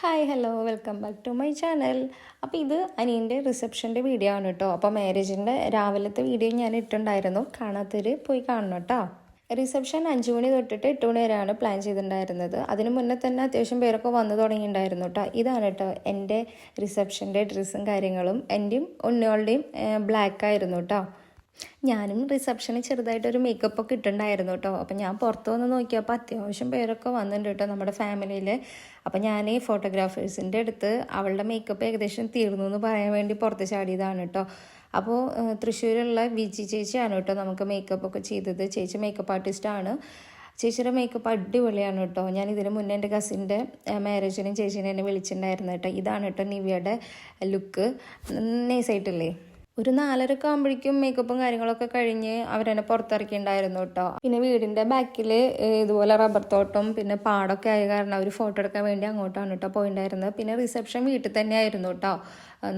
Hi hello welcome back to my channel അപ്പോൾ ഇത് അനിയന്റെ റിസപ്ഷന്റെ വീഡിയോ ആണ് കേട്ടോ അപ്പോൾ മാരേജിന്റെ രാവിലത്തെ വീഡിയോ ഞാൻ ഇട്ടുണ്ടായിരുന്നു കാണാത്തവർ പോയി കാണണം കേട്ടോ റിസപ്ഷൻ അഞ്ച് മണി തൊട്ടിട്ട് എട്ട് മണി വരെയാണ് പ്ലാൻ ചെയ്തിട്ടുണ്ടായിരുന്നത്. അതിന് മുന്നേ തന്നെ അത്യാവശ്യം പേരൊക്കെ വന്നു തുടങ്ങിയിട്ടുണ്ടായിരുന്നു കേട്ടോ ഇതാണ് കേട്ടോ എന്റെ റിസപ്ഷന്റെ ഡ്രസ്സും കാര്യങ്ങളും. എന്റെയും ഉണ്ണികളുടെയും ബ്ലാക്ക് ആയിരുന്നു കേട്ടോ ഞാനും റിസപ്ഷനിൽ ചെറുതായിട്ടൊരു മേക്കപ്പ് ഒക്കെ ഇട്ടുണ്ടായിരുന്നു കേട്ടോ അപ്പം ഞാൻ പുറത്ത് വന്ന് നോക്കിയപ്പോൾ അത്യാവശ്യം പേരൊക്കെ വന്നിട്ടുണ്ട് കേട്ടോ നമ്മുടെ ഫാമിലിയിൽ അപ്പം ഞാൻ ഈ ഫോട്ടോഗ്രാഫേഴ്സിന്റെ അടുത്ത് അവളുടെ മേക്കപ്പ് ഏകദേശം തീർന്നു എന്ന് പറയാൻ വേണ്ടി പുറത്ത് ചാടിയതാണ് കേട്ടോ അപ്പോൾ തൃശ്ശൂരുള്ള വിജി ചേച്ചിയാണ് കേട്ടോ നമുക്ക് മേക്കപ്പ് ഒക്കെ ചെയ്തത്. ചേച്ചി മേക്കപ്പ് ആർട്ടിസ്റ്റാണ് ചേച്ചിയുടെ മേക്കപ്പ് അടിപൊളിയാണ് കേട്ടോ ഞാൻ ഇതിന് മുന്നേ എന്റെ കസിന്റെ മാരേജിനും ചേച്ചീനെ എന്നെ വിളിച്ചിട്ടുണ്ടായിരുന്നു കേട്ടോ ഇതാണ് കേട്ടോ നിവ്യയുടെ ലുക്ക് നൈസായിട്ടില്ലേ? ഒരു നാലരക്ക് ആകുമ്പോഴേക്കും മേക്കപ്പും കാര്യങ്ങളൊക്കെ കഴിഞ്ഞ് അവരെന്നെ പുറത്തിറക്കിയിട്ടുണ്ടായിരുന്നു കേട്ടോ. പിന്നെ വീടിന്റെ ബാക്കിൽ ഇതുപോലെ റബ്ബർ തോട്ടം പിന്നെ പാടൊക്കെ ആയ കാരണം അവർ ഫോട്ടോ എടുക്കാൻ വേണ്ടി അങ്ങോട്ടാണ് കേട്ടോ പോയിണ്ടായിരുന്നത്. പിന്നെ റിസപ്ഷൻ വീട്ടിൽ തന്നെ ആയിരുന്നു കേട്ടോ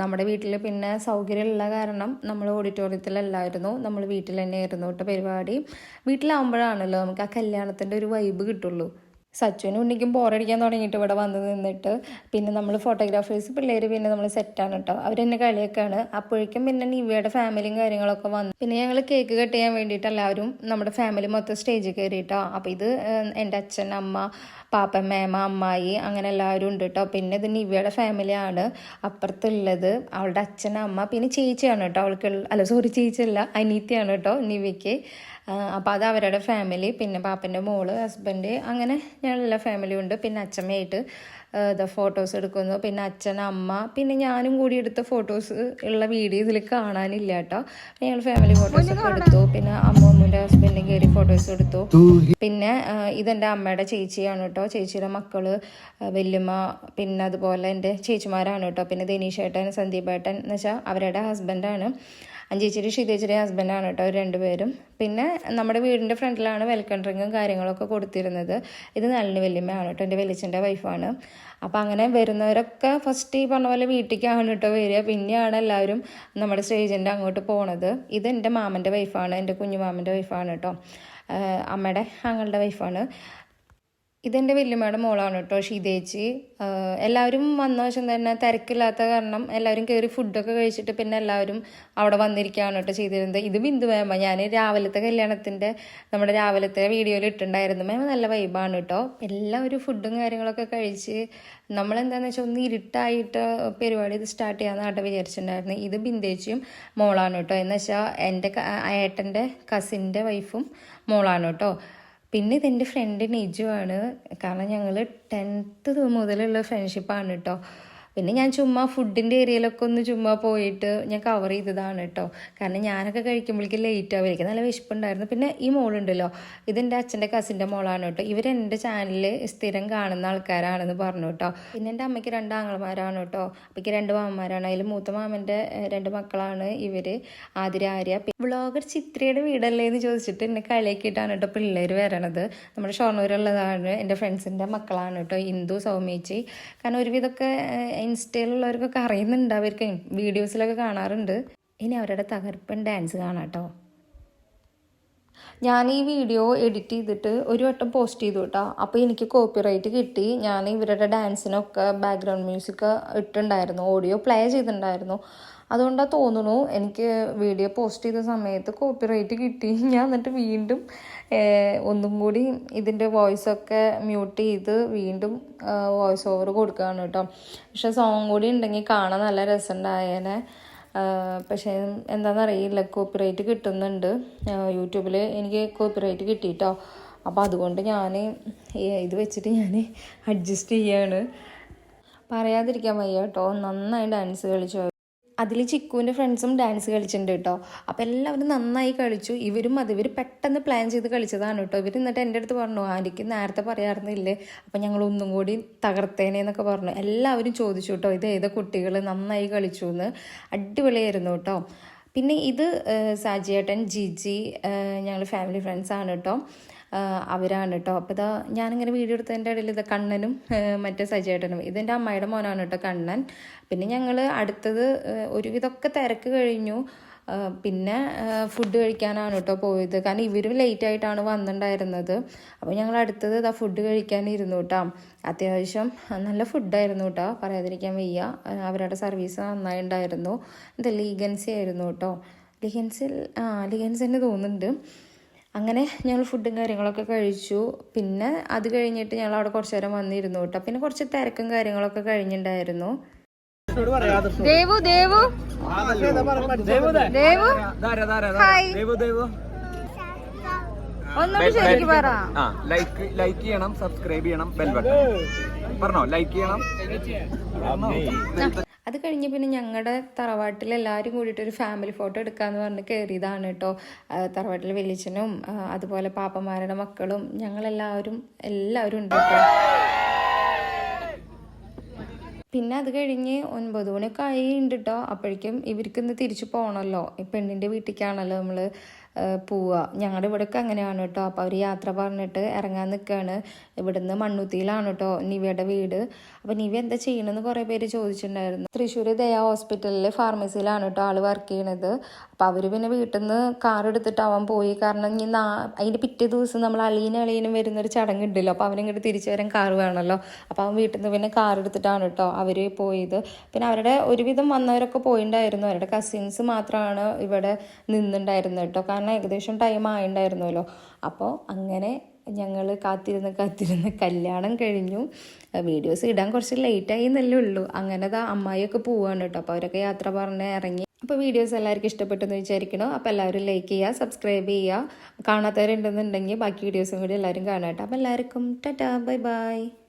നമ്മുടെ വീട്ടിൽ പിന്നെ സൗകര്യമുള്ള കാരണം നമ്മൾ ഓഡിറ്റോറിയത്തിലല്ലായിരുന്നു നമ്മൾ വീട്ടിൽ തന്നെ ആയിരുന്നു കേട്ടോ പരിപാടി. വീട്ടിലാവുമ്പോഴാണല്ലോ നമുക്ക് ആ കല്യാണത്തിന്റെ ഒരു വൈബ് കിട്ടുള്ളൂ. സച്ചുവിനും ഉണ്ണിക്കും ബോറടിക്കാൻ തുടങ്ങിയിട്ട് ഇവിടെ വന്ന് നിന്നിട്ട് പിന്നെ നമ്മൾ ഫോട്ടോഗ്രാഫേഴ്സ് പിള്ളേർ പിന്നെ നമ്മൾ സെറ്റാണ് കേട്ടോ അവരെന്നെ കളിയൊക്കെയാണ് അപ്പോഴേക്കും പിന്നെ നിവ്യയുടെ ഫാമിലിയും കാര്യങ്ങളൊക്കെ വന്നു. പിന്നെ ഞങ്ങൾ കേക്ക് കട്ട് ചെയ്യാൻ വേണ്ടിയിട്ട് എല്ലാവരും നമ്മുടെ ഫാമിലി മൊത്തം സ്റ്റേജിൽ കയറിയിട്ടോ അപ്പോൾ ഇത് എന്റെ അച്ഛൻ അമ്മ പാപ്പ മേമ അമ്മായി അങ്ങനെ എല്ലാവരും ഉണ്ട് കേട്ടോ പിന്നെ ഇത് നിവ്യയുടെ ഫാമിലിയാണ് അപ്പുറത്തുള്ളത് അവളുടെ അച്ഛൻ അമ്മ പിന്നെ ചേച്ചിയാണ് കേട്ടോ അവൾക്ക് അല്ല സോറി ചേച്ചിയല്ല അനീത്തിയാണ് കേട്ടോ നിവ്യയ്ക്ക് അപ്പോൾ അത് അവരുടെ ഫാമിലി പിന്നെ പാപ്പന്റെ മോൾ ഹസ്ബൻഡ് അങ്ങനെ ഞങ്ങളെല്ലാ ഫാമിലി ഉണ്ട്. പിന്നെ അച്ഛമ്മയായിട്ട് ഇതാ ഫോട്ടോസ് എടുക്കുന്നു. പിന്നെ അച്ഛൻ അമ്മ പിന്നെ ഞാനും കൂടി എടുത്ത ഫോട്ടോസ് ഉള്ള വീഡിയോ ഇതിൽ കാണാനില്ല കേട്ടോ ഞങ്ങൾ ഫാമിലി ഫോട്ടോസ് എടുത്തു. പിന്നെ അമ്മൂമ്മന്റെ ഹസ്ബൻഡും കയറി ഫോട്ടോസ് എടുത്തു. പിന്നെ ഇതെന്റെ അമ്മയുടെ ചേച്ചിയാണ് കേട്ടോ ചേച്ചിയുടെ മക്കൾ വല്യമ്മ പിന്നെ അതുപോലെ എന്റെ ചേച്ചിമാരാണ് കേട്ടോ പിന്നെ സന്ദീപ് ഏട്ടൻ എന്ന് വെച്ചാൽ അവരുടെ ഹസ്ബൻഡാണ് അഞ്ചേച്ചിരി ഷിതേച്ചിരി ഹസ്ബൻഡാണ് കേട്ടോ രണ്ടുപേരും. പിന്നെ നമ്മുടെ വീടിന്റെ ഫ്രണ്ടിലാണ് വെൽക്കം ഡ്രിങ്കും കാര്യങ്ങളൊക്കെ കൊടുത്തിരുന്നത്. ഇത് നല്ലിന് വല്യമ്മയാണ് കേട്ടോ എന്റെ വലിച്ചന്റെ വൈഫാണ് അപ്പോൾ അങ്ങനെ വരുന്നവരൊക്കെ ഫസ്റ്റ് ഈ പറഞ്ഞ പോലെ വീട്ടിലേക്കാണ് കേട്ടോ വരിക. പിന്നെയാണ് എല്ലാവരും നമ്മുടെ സ്റ്റേജിന്റെ അങ്ങോട്ട് പോണത്. ഇത് എന്റെ മാമന്റെ വൈഫാണ് എന്റെ കുഞ്ഞു മാമന്റെ വൈഫാണ് കേട്ടോ. അമ്മയുടെ ആങ്ങളുടെ വൈഫാണ് ഇതെന്റെ വല്യമ്മയുടെ മോളാണ് കേട്ടോ ഷീതേച്ചി. എല്ലാവരും വന്ന വശം തന്നെ തിരക്കില്ലാത്ത കാരണം എല്ലാവരും കയറി ഫുഡൊക്കെ കഴിച്ചിട്ട് പിന്നെ എല്ലാവരും അവിടെ വന്നിരിക്കുകയാണ് കേട്ടോ ചെയ്തിരുന്നത്. ഇത് ബിന്ദു മേമ ഞാൻ രാവിലത്തെ കല്യാണത്തിന്റെ നമ്മുടെ രാവിലത്തെ വീഡിയോയിൽ ഇട്ടുണ്ടായിരുന്നു മേമ നല്ല വൈബാണ് കേട്ടോ. എല്ലാവരും ഫുഡും കാര്യങ്ങളൊക്കെ കഴിച്ച് നമ്മളെന്താണെന്ന് വെച്ചാൽ ഒന്ന് ഇരുട്ടായിട്ട് പരിപാടി ഇത് സ്റ്റാർട്ട് ചെയ്യാമെന്നായിട്ട് വിചാരിച്ചിട്ടുണ്ടായിരുന്നു. ഇത് ബിന്ദേച്ചിയും മോളാണ് കേട്ടോ. എന്ന് വെച്ചാൽ എന്റെ ഏട്ടന്റെ കസിന്റെ വൈഫും മോളാണ് കേട്ടോ. പിന്നെ ഇതെന്റെ ഫ്രണ്ട് നിജു ആണ് കാരണം ഞങ്ങൾ ടെൻത്ത് മുതലുള്ള ഫ്രണ്ട്ഷിപ്പാണ് കേട്ടോ പിന്നെ ഞാൻ ചുമ്മാ ഫുഡിന്റെ ഏരിയയിലൊക്കെ ഒന്ന് ചുമ്മാ പോയിട്ട് ഞാൻ കവർ ചെയ്തതാണ് കേട്ടോ. കാരണം ഞാനൊക്കെ കഴിക്കുമ്പോഴേക്കും ലേറ്റ് ആവും. എനിക്ക് നല്ല വിശപ്പുണ്ടായിരുന്നു. പിന്നെ ഈ മോളുണ്ടല്ലോ. ഇതെന്റെ അച്ഛന്റെ കസിന്റെ മോളാണ് കേട്ടോ. ഇവരെന്റെ ചാനലിൽ സ്ഥിരം കാണുന്ന ആൾക്കാരാണെന്ന് പറഞ്ഞു കേട്ടോ. പിന്നെ എന്റെ അമ്മയ്ക്ക് രണ്ട് ആങ്ങളമാരാണ് കേട്ടോ. അപ്പയ്ക്ക് രണ്ട് മാമന്മാരാണ്. അതിൽ മൂത്ത മാമന്റെ രണ്ട് മക്കളാണ് ഇവർ ആതിര ആര്യ. വ്ളോഗർ ചിത്രയുടെ വീടല്ലേ എന്ന് ചോദിച്ചിട്ട് എന്നെ കളിയാക്കിയിട്ടാണ് കേട്ടോ പിള്ളേർ വരണത്. നമ്മുടെ ഷൊർണൂരുള്ളതാണ് എന്റെ ഫ്രണ്ട്സിന്റെ മക്കളാണ് കേട്ടോ. ഇന്ദു സൗമേച്ചി കാരണം ഒരുവിധമൊക്കെ ഇൻസ്റ്റയിലുള്ളവർക്കൊക്കെ അറിയുന്നുണ്ട്. അവർക്ക് വീഡിയോസിലൊക്കെ കാണാറുണ്ട്. ഇനി അവരുടെ തകർപ്പൻ ഡാൻസ് കാണാട്ടോ ഞാൻ ഈ വീഡിയോ എഡിറ്റ് ചെയ്തിട്ട് ഒരു വട്ടം പോസ്റ്റ് ചെയ്തു കേട്ടോ അപ്പോൾ എനിക്ക് കോപ്പിറൈറ്റ് കിട്ടി. ഞാൻ ഇവരുടെ ഡാൻസിനൊക്കെ ബാക്ക്ഗ്രൗണ്ട് മ്യൂസിക് ഇട്ടുണ്ടായിരുന്നു ഓഡിയോ പ്ലേ ചെയ്തിട്ടുണ്ടായിരുന്നു. അതുകൊണ്ടാണ് തോന്നുന്നു എനിക്ക് വീഡിയോ പോസ്റ്റ് ചെയ്ത സമയത്ത് കോപ്പിറൈറ്റ് കിട്ടി. ഞാൻ എന്നിട്ട് വീണ്ടും ഒന്നും കൂടി ഇതിന്റെ വോയിസൊക്കെ മ്യൂട്ട് ചെയ്ത് വീണ്ടും വോയിസ് ഓവർ കൊടുക്കുകയാണ് കേട്ടോ. പക്ഷെ സോങ് കൂടി ഉണ്ടെങ്കിൽ കാണാൻ നല്ല രസമുണ്ടായേനെ പക്ഷേ എന്താണെന്നറിയില്ല കോപ്പിറൈറ്റ് കിട്ടുന്നുണ്ട്. യൂട്യൂബിൽ എനിക്ക് കോപ്പിറൈറ്റ് കിട്ടിയിട്ടോ അപ്പോൾ അതുകൊണ്ട് ഞാൻ ഇത് വെച്ചിട്ട് ഞാൻ അഡ്ജസ്റ്റ് ചെയ്യാണ്. പറയാതിരിക്കാൻ വയ്യ കേട്ടോ. നന്നായി ഡാൻസ് കളിച്ചു അതിൽ ചിക്കുവിന്റെ ഫ്രണ്ട്സും ഡാൻസ് കളിച്ചിട്ടുണ്ട് കേട്ടോ. അപ്പോൾ എല്ലാവരും നന്നായി കളിച്ചു. ഇവരും അത് ഇവർ പെട്ടെന്ന് പ്ലാൻ ചെയ്ത് കളിച്ചതാണ് കേട്ടോ. ഇവർ എന്നിട്ട് എന്റെ അടുത്ത് പറഞ്ഞു ആന്റിക്ക് നേരത്തെ പറയാറുന്നില്ലേ? അപ്പോൾ ഞങ്ങൾ ഒന്നും കൂടി തകർത്തേനെ എന്നൊക്കെ പറഞ്ഞു. എല്ലാവരും ചോദിച്ചു കേട്ടോ ഇത് ഏത് കുട്ടികൾ നന്നായി കളിച്ചു എന്ന് അടിപൊളിയായിരുന്നു കേട്ടോ. പിന്നെ ഇത് സാജിയേട്ടൻ ജിജി ഞങ്ങൾ ഫാമിലി ഫ്രണ്ട്സാണ് കേട്ടോ അവരാണ് കേട്ടോ അപ്പോൾ ഇതാ ഞാനിങ്ങനെ വീഡിയോ എടുത്തതിന്റെ ഇടയിൽ ഇത് കണ്ണനും മറ്റേ സജേട്ടനും ഇതെന്റെ അമ്മയുടെ മോനാണ് കേട്ടോ കണ്ണൻ. പിന്നെ ഞങ്ങൾ അടുത്തത് ഒരുവിധമൊക്കെ തിരക്ക് കഴിഞ്ഞു. പിന്നെ ഫുഡ് കഴിക്കാനാണ് കേട്ടോ പോയത്. കാരണം ഇവരും ലേറ്റ് ആയിട്ടാണ് വന്നിട്ടുണ്ടായിരുന്നത് അപ്പോൾ ഞങ്ങൾ അടുത്തത് ഇതാ ഫുഡ് കഴിക്കാനിരുന്നു കേട്ടോ അത്യാവശ്യം നല്ല ഫുഡായിരുന്നു കേട്ടോ പറയാതിരിക്കാൻ വയ്യ. അവരുടെ സർവീസ് നന്നായി ഉണ്ടായിരുന്നു ഇത് ലീഗൻസി ആയിരുന്നു കേട്ടോ ലിഗൻസിൽ ആ ലിഗൻസ് തന്നെ തോന്നുന്നുണ്ട്. അങ്ങനെ ഞങ്ങൾ ഫുഡും കാര്യങ്ങളൊക്കെ കഴിച്ചു. പിന്നെ അത് കഴിഞ്ഞിട്ട് ഞങ്ങൾ അവിടെ കുറച്ച് നേരം വന്നിരുന്നു കേട്ടോ പിന്നെ കുറച്ച് തിരക്കും കാര്യങ്ങളൊക്കെ കഴിഞ്ഞിട്ടുണ്ടായിരുന്നു ദേവു ദേവു. ദേവു ഹായ്. ഒന്നുകൂടി ശരിക്ക് പറ. ആ ലൈക്ക് ലൈക്ക് ചെയ്യണം സബ്സ്ക്രൈബ് ചെയ്യണം ബെൽ ബട്ടൺ. പറഞ്ഞോ ലൈക്ക് ചെയ്യണം. അത് കഴിഞ്ഞ് പിന്നെ ഞങ്ങളുടെ തറവാട്ടിൽ എല്ലാവരും കൂടിയിട്ട് ഒരു ഫാമിലി ഫോട്ടോ എടുക്കാന്ന് പറഞ്ഞ് കയറിയതാണ് കേട്ടോ. തറവാട്ടിലെ തറവാട്ടിൽ വലിയച്ഛനും അതുപോലെ പാപ്പന്മാരുടെ മക്കളും ഞങ്ങളെല്ലാവരും എല്ലാവരും ഉണ്ട് കേട്ടോ. പിന്നെ അത് കഴിഞ്ഞ് ഒൻപത് മണിയൊക്കെ ആയി ഉണ്ട് കേട്ടോ അപ്പോഴേക്കും ഇവർക്ക് ഇന്ന് തിരിച്ചു പോകണമല്ലോ പെണ്ണിന്റെ വീട്ടിലേക്കാണല്ലോ നമ്മൾ പോവുക ഞങ്ങളുടെ ഇവിടെയൊക്കെ അങ്ങനെയാണ് കേട്ടോ അപ്പോൾ അവർ യാത്ര പറഞ്ഞിട്ട് ഇറങ്ങാൻ നിൽക്കുകയാണ് ഇവിടുന്ന് മണ്ണുത്തിയിലാണ് കേട്ടോ നിവയുടെ വീട്. അപ്പോൾ നിവ എന്താ ചെയ്യണമെന്ന് കുറേ പേര് ചോദിച്ചിട്ടുണ്ടായിരുന്നു തൃശ്ശൂർ ദയ ഹോസ്പിറ്റലിൽ ഫാർമസിയിലാണ് കേട്ടോ ആൾ വർക്ക് ചെയ്യണത്. അപ്പോൾ അവർ പിന്നെ വീട്ടിൽ നിന്ന് കാർ എടുത്തിട്ട് അവൻ പോയി. കാരണം ഇനി നാ അതിന്റെ പിറ്റേ ദിവസം നമ്മൾ അളീനും അളീനും വരുന്നൊരു ചടങ്ങുണ്ടല്ലോ. അപ്പോൾ അവനിങ്ങോട്ട് തിരിച്ചു വരാൻ കാർ വേണമല്ലോ അപ്പോൾ അവൻ വീട്ടിൽ നിന്ന് പിന്നെ കാർ എടുത്തിട്ടാണ് കേട്ടോ അവർ പോയത്. പിന്നെ അവരുടെ ഒരുവിധം വന്നവരൊക്കെ പോയിണ്ടായിരുന്നു. അവരുടെ കസിൻസ് മാത്രമാണ് ഇവിടെ നിന്നുണ്ടായിരുന്നത് കേട്ടോ ഏകദേശം ടൈം ആയിണ്ടായിരുന്നല്ലോ അപ്പോൾ അങ്ങനെ ഞങ്ങൾ കാത്തിരുന്ന് കാത്തിരുന്ന് കല്യാണം കഴിഞ്ഞു. വീഡിയോസ് ഇടാൻ കുറച്ച് ലേറ്റായി എന്നല്ലേ ഉള്ളൂ. അങ്ങനെ ദാ അമ്മായിയൊക്കെ പോവാണ് കേട്ടോ. അപ്പോൾ അവരൊക്കെ യാത്ര പറഞ്ഞ് ഇറങ്ങി. അപ്പോൾ വീഡിയോസ് എല്ലാവർക്കും ഇഷ്ടപ്പെട്ടെന്ന് വിചാരിക്കണം അപ്പോൾ എല്ലാവരും ലൈക്ക് ചെയ്യുക സബ്സ്ക്രൈബ് ചെയ്യുക. കാണാത്തവരുണ്ടെന്നുണ്ടെങ്കിൽ ബാക്കി വീഡിയോസും കൂടി എല്ലാവരും കാണാം കേട്ടോ. അപ്പോൾ എല്ലാവർക്കും ടാറ്റാ ബൈ ബൈ